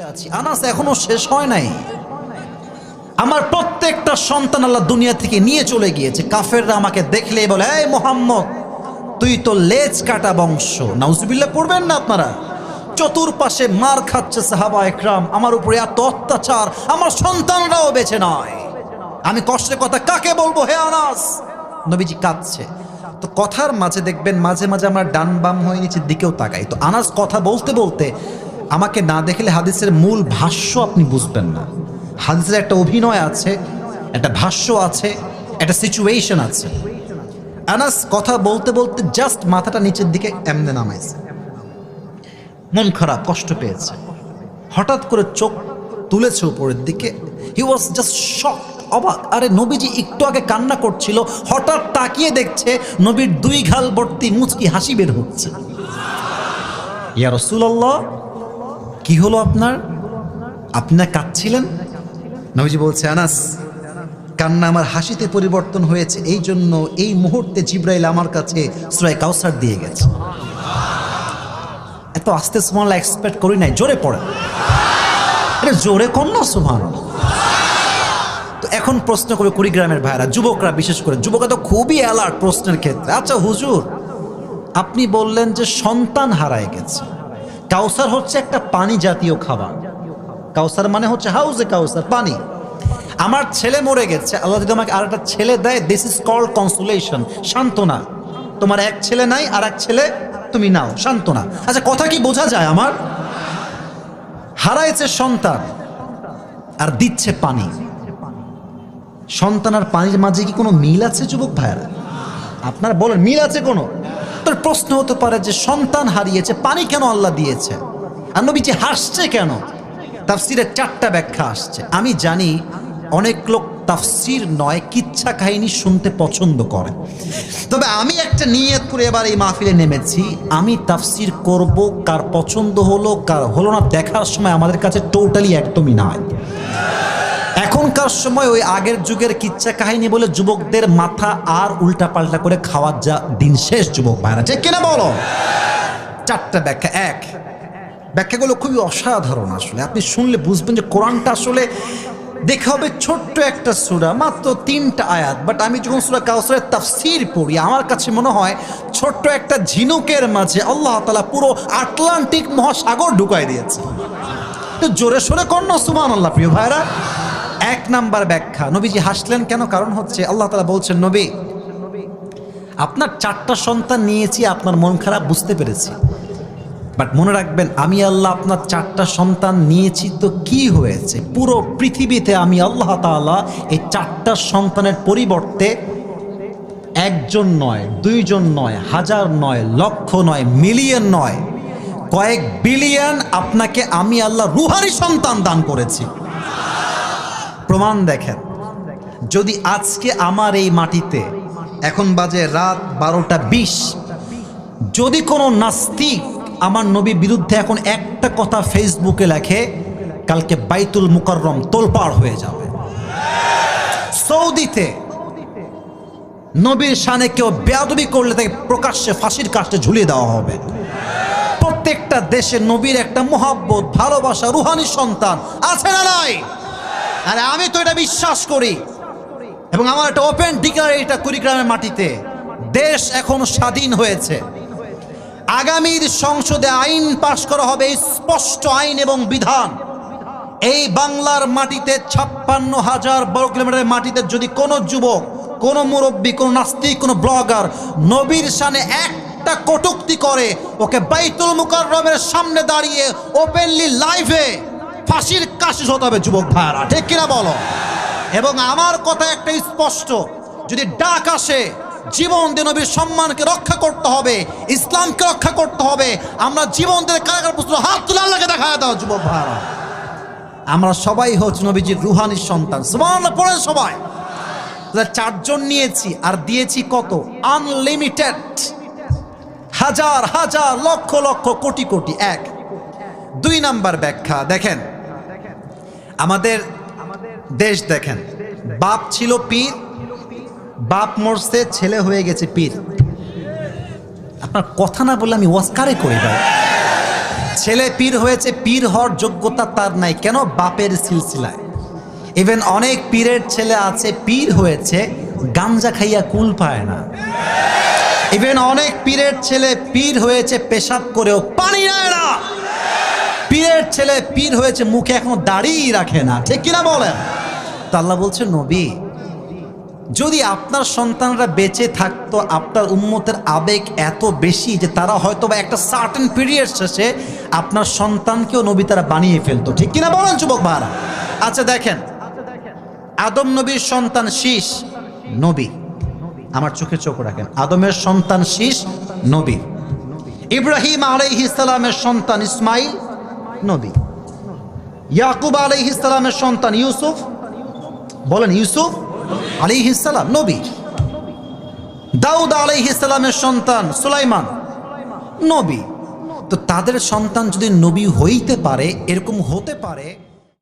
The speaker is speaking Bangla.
আছি। আনাস এখনও শেষ হয় নাই। আমার প্রত্যেকটা সন্তান আল্লাহ দুনিয়া থেকে নিয়ে চলে গিয়েছে। কাফেররা আমাকে দেখলেই বলে, এই মোহাম্মদ, তুই তো লেজ কাটা বংশ। নাউজুবিল্লাহ, পড়বেন না আপনারা? চতুর্পাশে মার খাচ্ছে সাহাবা একরাম। আমার উপরে এত অত্যাচার, আমার সন্তানরাও বেছে নয়। আমি কষ্টের কথা কাকে বলব? হে আনাস! নবীজি কাঁদছে। তো কথার মাঝে দেখবেন মাঝে মাঝে আমরা ডান বাম হয়ে নিচের দিকেও তাকাই। তো আনাস কথা বলতে বলতে আমাকে না দেখলে হাদিসের মূল ভাষ্য আপনি বুঝবেন না। হাদিসের একটা অভিনয় আছে, একটা ভাষ্য আছে, একটা সিচুয়েশন আছে। আনাস কথা বলতে বলতে জাস্ট মাথাটা নিচের দিকে এমনে নামাইছে। মন খারাপ, কষ্ট পেয়েছে। হঠাৎ করে চোখ তুলেছে উপরের দিকে। হি ওয়াজ জাস্ট শক অবাক। আরে নবীজি একটু আগে কান্না করছিল, হঠাৎ তাকিয়ে দেখছে নবীর দুই ঘাল ভর্তি মুচকি হাসি বের হচ্ছে। ইয়া রসুল্লাহ কি হলো আপনার? আপনি না কাঁদছিলেন? নবীজি বলছে, আনাস, কান্না আমার হাসিতে পরিবর্তন হয়েছে, এই জন্য এই মুহূর্তে জিব্রাইল আমার কাছে সুরায় কাউসার দিয়ে গেছে। এত আস্তে সুমান এক্সপেক্ট করি নাই, জোরে পড়ে। আরে জোরে কর না সুমান তো এখন প্রশ্ন করে কুড়িগ্রামের ভাইরা যুবকরা বিশেষ করে, যুবকরা তো খুবই অ্যালার্ট প্রশ্নের ক্ষেত্রে। আচ্ছা হুজুর, আপনি বললেন যে সন্তান হারায় গেছে। কাউসার হচ্ছে একটা পানি জাতীয় খাবার। কাউসার মানে হচ্ছে হাউজে কাউসার, পানি। আমার ছেলে মরে গেছে, আল্লাহ যদি আমাকে আর একটা ছেলে দেয় দিস ইজ কল কনসুলেশন সান্ত্বনা। তোমার এক ছেলে নাই আর এক ছেলে তুমি নাও, সান্ত্বনা। আচ্ছা কথা কি বোঝা যায় আমার? হারাইছে সন্তান আর দিচ্ছে পানি। সন্তান আর পানির মাঝে কি কোনো মিল আছে, যুবক ভাইয়ারা? আপনারা বলেন, মিল আছে কোনো? তোর প্রশ্ন হতে পারে যে সন্তান হারিয়েছে, পানি কেন আল্লাহ দিয়েছে? আর নবীজি হাসছে কেন? তাফসিরের চারটা ব্যাখ্যা আসছে। আমি জানি অনেক লোক তাফসির নয়, কিচ্ছা কাহিনী শুনতে পছন্দ করে। তবে আমি একটা নিয়ত করে এবার এই মাহফিলে নেমেছি। আমি তাফসির করব, কার পছন্দ হলো, কার হলো না, দেখার সময় আমাদের কাছে টোটালি একদমই নয় এখনকার সময় ওই আগের যুগের কিচ্ছা কাহিনী বলে যুবকদের মাথা আর উল্টা পাল্টা করে খাওয়ার যা দিন শেষ, যুবক ভাইরা। ঠিক কিনা বলো? চারটা ব্যাখ্যা। এক ব্যাখ্যাগুলো খুবই অসাধারণ আসলে। আপনি শুনলে বুঝবেন যে কোরআনটা আসলে দেখে হবে ছোট্ট একটা সুরা, মাত্র তিনটা আয়াত। বাট আমি যখন সুরা কাউসারের তাফসির পড়ি, আমার কাছে মনে হয় ছোট্ট একটা ঝিনুকের মাঝে আল্লাহ তালা পুরো আটলান্টিক মহাসাগর ঢুকাই দিয়েছে। তো জোরে সোরে কর না সুমান আল্লাহ প্রিয় ভাইরা এক নাম্বার ব্যাখ্যা, নবীজি হাসলেন কেন? কারণ হচ্ছে আল্লাহ তালা বলছেন, নবী, আপনার চারটা সন্তান নিয়েছি, আপনার মন খারাপ, বুঝতে পেরেছি। বাট মনে রাখবেন, আমি আল্লাহ আপনার চারটা সন্তান নিয়েছি, তো কি হয়েছে? পুরো পৃথিবীতে আমি আল্লাহ তাআলা এই চারটা সন্তানের পরিবর্তে একজন নয়, দুইজন নয়, হাজার নয়, লক্ষ নয়, মিলিয়ন নয়, কয়েক বিলিয়ন আপনাকে আমি আল্লাহ রুহারি সন্তান দান করেছি। প্রমাণ দেখেন, যদি আজকে আমার এই মাটিতে এখন বাজে রাত বারোটা বিশ, যদি কোনো নাস্তিক আমার নবী বিরুদ্ধে এখন একটা কথা ফেসবুকে লেখে, কালকে বাইতুল মুকররম তোলপাড় হয়ে যাবে। সৌদিতে নবীর শানে কেউ বেয়াদবি করলে তাকে প্রকাশ্যে ফাঁসির কাছে ঝুলিয়ে দেওয়া হবে। প্রত্যেকটা দেশে নবীর একটা মোহাব্বত, ভালোবাসা, রুহানি সন্তান আছে না নাই? আরে আমি তো এটা বিশ্বাস করি। এবং আমার একটা ওপেন ডিকার এটা কুড়িগ্রামের মাটিতে। দেশ এখন স্বাধীন হয়েছে। আগামীর সংসদে আইন পাশ করা হবে স্পষ্ট আইন এবং বিধান। এই বাংলার মাটিতে ছাপ্পান্ন হাজার বর্গ কিলোমিটারের মাটিতে যদি কোনো যুবক, কোনো মুরব্বী, কোনো নাস্তিক, কোনো ব্লগার নবীর সানে একটা কটুক্তি করে, ওকে বাইতুল মুকাররমের সামনে দাঁড়িয়ে ওপেনলি লাইভে ফাঁসির কাশিস হতে হবে যুবক ভাইয়ারা। ঠিক কিনা বলো? এবং আমার কথা একটা স্পষ্ট, যদি ডাক আসে জীবন দিয়ে নবীর সম্মানকে রক্ষা করতে হবে, ইসলামকে রক্ষা করতে হবে। আমরা জীবন দিয়ে কারাগার পুস্তক হাত তুলে আল্লাহকে দেখা দাও, যুবক ভাইয়ারা আমরা সবাই হচ্ছে নবীজির রুহানির সন্তান। সুবহানাল্লাহ, পড়েন সবাই। চারজন নিয়েছি, আর দিয়েছি কত? আনলিমিটেড হাজার হাজার, লক্ষ লক্ষ, কোটি কোটি, এক। দুই নাম্বার ব্যাখ্যা, দেখেন। আমাদের দেশ দেখেন। বাপ ছিল পীর বাপ মরছে, ছেলে হয়ে গেছে পীর। আপনার কথা না বললে আমি ওয়াস্কারে করি ভাই ছেলে পীর হয়েছে, পীর হওয়ার যোগ্যতা তার নাই। কেন? বাপের সিলসিলায়। ইভেন অনেক পীরের ছেলে আছে, পীর হয়েছে, গাঞ্জা খাইয়া কুল পায় না। ইভেন অনেক পীরের ছেলে পীর হয়েছে, পেশাব করেও পানি নেয় না। পীরের ছেলে পীর হয়েছে, মুখে এখনও দাড়িই রাখে না। ঠিক কিনা বলেন? তো আল্লাহ বলছে, নবী যদি আপনার সন্তানরা বেঁচে থাকতো, আপনার উন্মতের আবেগ এত বেশি যে তারা হয়তো বা একটা সার্টেন পিরিয়ড শেষে আপনার সন্তানকেও নবী তারা বানিয়ে ফেলতো। ঠিক কিনা বলেন, যুবক ভাড়া আচ্ছা দেখেন। আদম নবীর সন্তান শীষ, নবী। আমার চোখে চোখ রাখেন। আদমের সন্তান শীষ, নবী। ইব্রাহিম আলাইহিস সালামের সন্তান ইসমাইল, নবী। ইয়াকুব আলাইহিস সালামের সন্তান ইউসুফ। বলেন, ইউসুফ? সালাম, নবী। দাউদ সালামের সন্তান সুলাইমান, নবী। তো তাদের সন্তান যদি নবী হইতে পারে, এরকম হতে পারে